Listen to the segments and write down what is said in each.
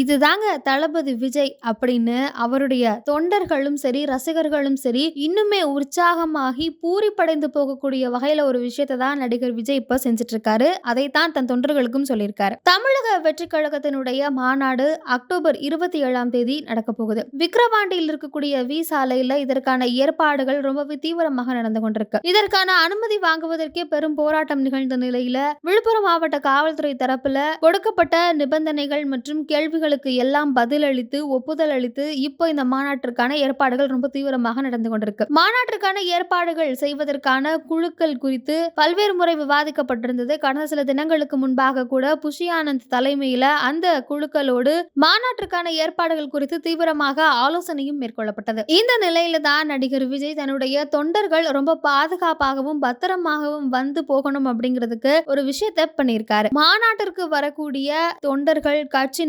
இதுதாங்க தளபதி விஜய் அப்படின்னு அவருடைய தொண்டர்களும் சரி ரசிகர்களும் சரி இன்னுமே உற்சாகமாகி பூரிப்படைந்து போகக்கூடிய வகையில ஒரு விஷயத்தை தான் நடிகர் விஜய் இப்ப செஞ்சுட்டு இருக்காரு அதைத்தான் தன் தொண்டர்களுக்கும் சொல்லியிருக்காரு. தமிழக வெற்றி கழகத்தினுடைய மாநாடு அக்டோபர் இருபத்தி ஏழாம் தேதி நடக்க போகுது. விக்கிரவாண்டியில் இருக்கக்கூடிய வி சாலையில இதற்கான ஏற்பாடுகள் ரொம்பவே தீவிரமாக நடந்து கொண்டிருக்கு. இதற்கான அனுமதி வாங்குவதற்கே பெரும் போராட்டம் நிகழ்ந்த நிலையில விழுப்புரம் மாவட்ட காவல்துறை தரப்புல கொடுக்கப்பட்ட நிபந்தனைகள் மற்றும் கேள்விகளுக்கு எல்லாம் பதிலளித்து ஒப்புதல் அளித்து இப்போ இந்த மாநாட்டிற்கான ஏற்பாடுகள் ரொம்ப தீவிரமாக நடந்து கொண்டிருக்கு. மாநாட்டிற்கான ஏற்பாடுகள் செய்வதற்கான குழுக்கள் குறித்து பல்வேறு முறை விவாதிக்கப்பட்டிருந்தது. கடந்த சில தினங்களுக்கு முன்பாக கூட புஷி ஆனந்த் தலைமையில அந்த குழுக்களோடு மாநாட்டிற்கான ஏற்பாடுகள் குறித்து தீவிரமாக ஆலோசனையும் மேற்கொள்ளப்பட்டது. இந்த நிலையில தான் நடிகர் விஜய் தன்னுடைய தொண்டர்கள் ரொம்ப பாதுகாப்பாகவும் பத்திரமாகவும் வந்து போகணும் அப்படிங்கிறதுக்கு ஒரு விஷயத்தை பண்ணியிருக்காரு. மாநாட்டிற்கு வரக்கூடிய தொண்டர்கள் கட்சி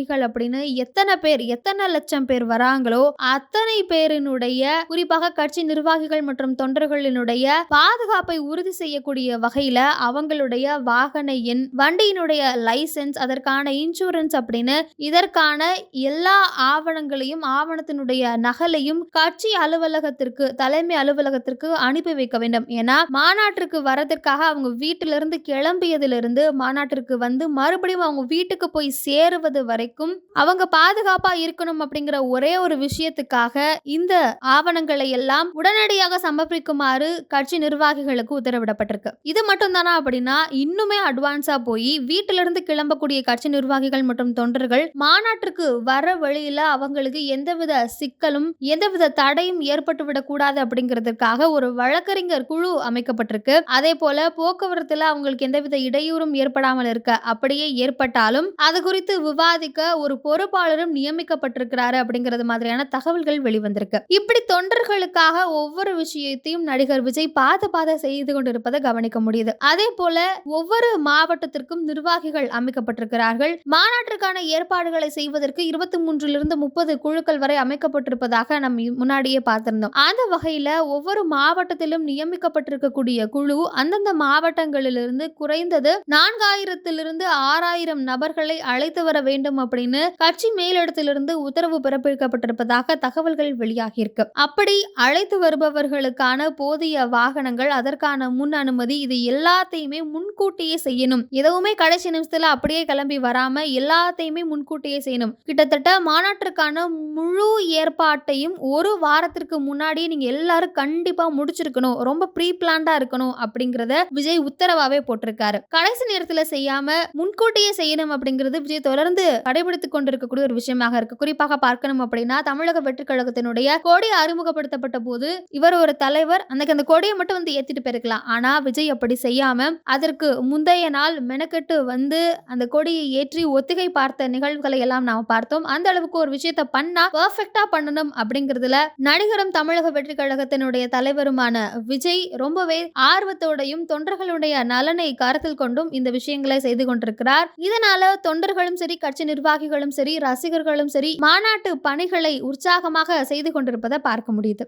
நிர்வாகிகள் அப்படின்னு எத்தனை பேர் எத்தனை லட்சம் பேர் வராங்களோ அத்தனை பேரினுடைய குறிப்பாக கட்சி நிர்வாகிகள் மற்றும் தொண்டர்களினுடைய பாதுகாப்பை உறுதி செய்யக்கூடிய வகையில அவங்களுடைய வாகன எண் வண்டியினுடைய லைசன்ஸ் அதற்கான இன்சூரன்ஸ் அப்படின்னு இதற்கான எல்லா ஆவணங்களையும் ஆவணத்தினுடைய நகலையும் கட்சி அலுவலகத்திற்கு தலைமை அலுவலகத்திற்கு அனுப்பி வைக்க வேண்டும். ஏன்னா மாநாட்டிற்கு வரதற்காக அவங்க வீட்டிலிருந்து கிளம்பியதிலிருந்து மாநாட்டிற்கு வந்து மறுபடியும் அவங்க வீட்டுக்கு போய் சேருவது வரைக்கும் அவங்க பாதுகாப்பா இருக்கணும் அப்படிங்கிற ஒரே ஒரு விஷயத்துக்காக இந்த ஆவணங்களை எல்லாம் உடனடியாக சமர்ப்பிக்குமாறு கட்சி நிர்வாகிகளுக்கு உத்தரவிடப்பட்டிருக்கு. இது மட்டும் தானா அப்படின்னா இன்னுமே அட்வான்ஸா போய் வீட்டிலிருந்து கிளம்பக்கூடிய கட்சி நிர்வாகிகள் மற்றும் தொண்டர்கள் மாநாட்டிற்கு வர வழியில அவங்களுக்கு எந்தவித சிக்கலும் எந்தவித தடையும் ஏற்பட்டு விடக்கூடாது அப்படிங்கிறதுக்காக ஒரு வழக்கறிஞர் குழு அமைக்கப்பட்டிருக்கு. அதே போல போக்குவரத்துல அவங்களுக்கு எந்தவித இடையூறும் ஏற்படாமல் இருக்க அப்படியே ஏற்பட்டாலும் அது குறித்து விவாதிக்க ஒரு பொறுப்பாளரும் நியமிக்கப்பட்டிருக்கிறாரு அப்படிங்கிறது மாதிரியான தகவல்கள் வெளிவந்திருக்கு. இப்படி தொண்டர்களுக்காக ஒவ்வொரு விஷயத்தையும் நடிகர் விஜய் பார்த்து பார்த்து செய்து கொண்டிருப்பதை கவனிக்க முடியுது. அதே போல ஒவ்வொரு மாவட்டத்திற்கும் நிர்வாகிகள் அமைக்கப்பட்டிருக்கிறார்கள். மாநாட்டிற்கான ஏற்பாடுகளை செய்வதற்கு இருபத்தி மூன்றிலிருந்து முப்பது குழுக்கள் வரை அமைக்கப்பட்டிருப்பதாக நம்ம முன்னாடியே பார்த்திருந்தோம். அந்த வகையில ஒவ்வொரு மாவட்டத்திலும் நியமிக்கப்பட்டிருக்கக்கூடிய குழு அந்தந்த மாவட்டங்களிலிருந்து குறைந்தது நான்காயிரத்திலிருந்து ஆறாயிரம் நபர்களை அழைத்து வர வேண்டும் அப்படின்னு கட்சி மேலிடத்திலிருந்து உத்தரவு பிறப்பிக்கப்பட்டிருப்பதாக தகவல்கள் வெளியாகியிருக்கு. அப்படி அழைத்து வருபவர்களுக்கான போதிய வாகனங்கள் அதற்கான முன் அனுமதி இது எல்லாத்தையுமே முன்கூட்டியே செய்யணும். எதுவுமே கடைசி நிமிஷத்துல அப்படியே கிளம்பி வராம எல்லாத்தையுமே முன்கூட்டியே செய்யணும். கிட்டத்தட்ட மாநாட்டிற்கான முழு ஏற்பாட்டையும் ஒரு வாரத்திற்கு முன்னாடியே நீங்க எல்லாரும் கண்டிப்பா முடிச்சிருக்கணும். ரொம்ப ப்ரீ பிளான்டா இருக்கணும் அப்படிங்கறத விஜய் உத்தரவாவே போட்டிருக்காரு. கடைசி நேரத்துல செய்யாம முன்கூட்டியே செய்யணும் அப்படிங்கிறது விஜய் தொடர்ந்து கடைபிடித்துக் கொண்டிருக்கக்கூடிய ஒரு விஷயமாக இருக்கு. குறிப்பாக பார்க்கணும் அப்படின்னா தமிழக வெற்றிக்கழகத்தினுடைய கொடி அறிமுகப்படுத்தப்பட்ட போது இவர் ஒரு தலைவர். அன்னைக்கு அந்த கொடியை மட்டும் வந்து ஏத்திட்டு போயிருக்கலாம். ஆனா விஜய் அப்படி செய்யாம அதற்கு முந்தைய நாள் மெனக்கெட்டு வந்து அந்த கொடியை ஏற்றி ஒத்திகை பார்த்த நிகழ்வுகளை எல்லாம் நாம பார்த்தோம். அந்த அளவுக்கு ஒரு விஷயத்த பண்ணா பர்ஃபெக்டா பண்ணணும் அப்படிங்கிறதுல நடிகரும் தமிழக வெற்றி கழகத்தினுடைய தலைவருமான விஜய் ரொம்பவே ஆர்வத்தோடையும் தொண்டர்களுடைய நலனை கருத்தில் கொண்டும் இந்த விஷயங்களை செய்து கொண்டிருக்கிறார். இதனால தொண்டர்களும் சரி கட்சி நிர்வாகிகளும் சரி ரசிகர்களும் சரி மாநாட்டு பணிகளை உற்சாகமாக செய்து கொண்டிருப்பதை பார்க்க முடியுது.